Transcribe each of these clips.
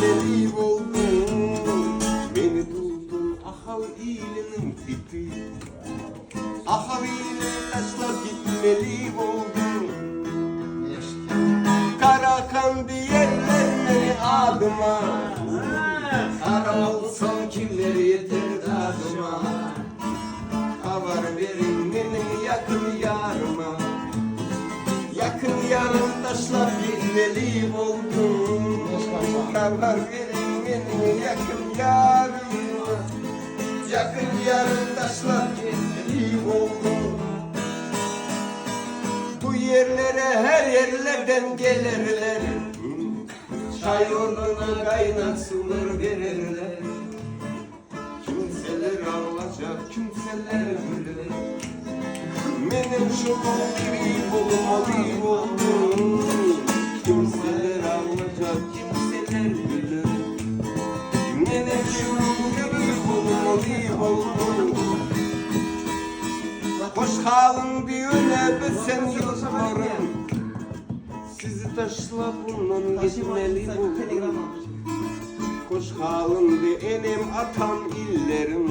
gitmeli oldum Beni buldun ahal iyilinin tipi. Ahal iyile taşla gitmeli oldum Karakan diyenler beni adıma. Ara olsam kimleri yeter dadıma Haber verin benim yakın yarıma. Yakın yarım taşla gitmeli oldum Verin benim yakın yarıma Yakın yarım taşla gitmeli oldum Bu yerlere her yerlerden gelirler. Çay yoluna kaynak sular verirler. Kimseler ağlayacak, kimseler güler Benim şunun gibi bulmalı oldum kimseler güler Benim şunun gibi bulmalı oldum Hoş halin diyor ne be sen yollarım Sizi taşla bunun gitmeli buldum Hoş halin de enem atam illerim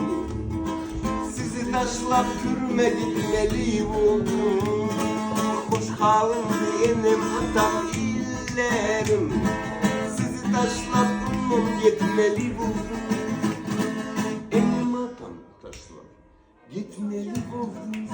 Sizi taşla kürme gitmeli buldum Hoş halin de enem atam illerim Sizi taşla bunun gitmeli buldum Enem atam taşla gitmeli buldum